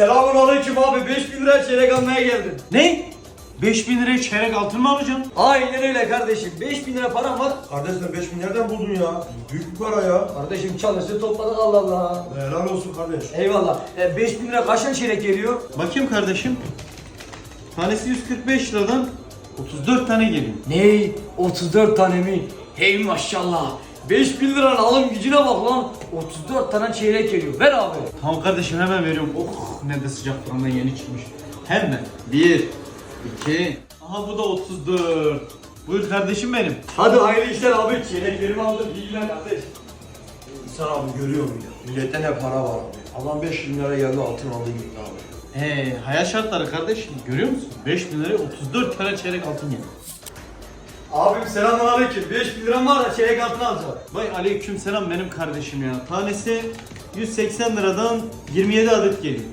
Selamun aleyküm abi 5000 lira çeyrek almaya geldim. Ne? 5000 liraya çeyrek altın mı alacaksın? Aynen öyle kardeşim 5000 lira param var. Kardeş sen 5000 nereden buldun ya? Büyük bir para ya. Kardeşim çalıştı topladık Allah Allah. Helal olsun kardeş. Eyvallah. E, 5000 lira kaçtan çeyrek geliyor? Bakayım kardeşim. Tanesi 145 liradan 34 tane geliyor. Ney? 34 tane mi? Hey maşallah. 5000 liranın alım gücüne bak lan. 34 tane çeyrek geliyor. Ver abi. Tamam kardeşim hemen veriyorum. Oh ne de sıcak fırından yeni çıkmış. Hemen. 1, 2, aha bu da 34. Buyur kardeşim benim. Hadi hayırlı işler abi. Çeyreklerimi aldım. İyi günler kardeş. İnsan abi görüyor mu ya? Millette ne para var abi. Adam 5000 lira geldi altın aldı gitti abi. He, hayat şartları kardeşim. Görüyor musun? 5000 liraya 34 tane çeyrek altın geliyor. Abim selamun aleyküm. 5000 liram var da çeyrek altın alacağım. Vay aleyküm selam benim kardeşim ya. Tanesi 180 liradan 27 adet geliyor.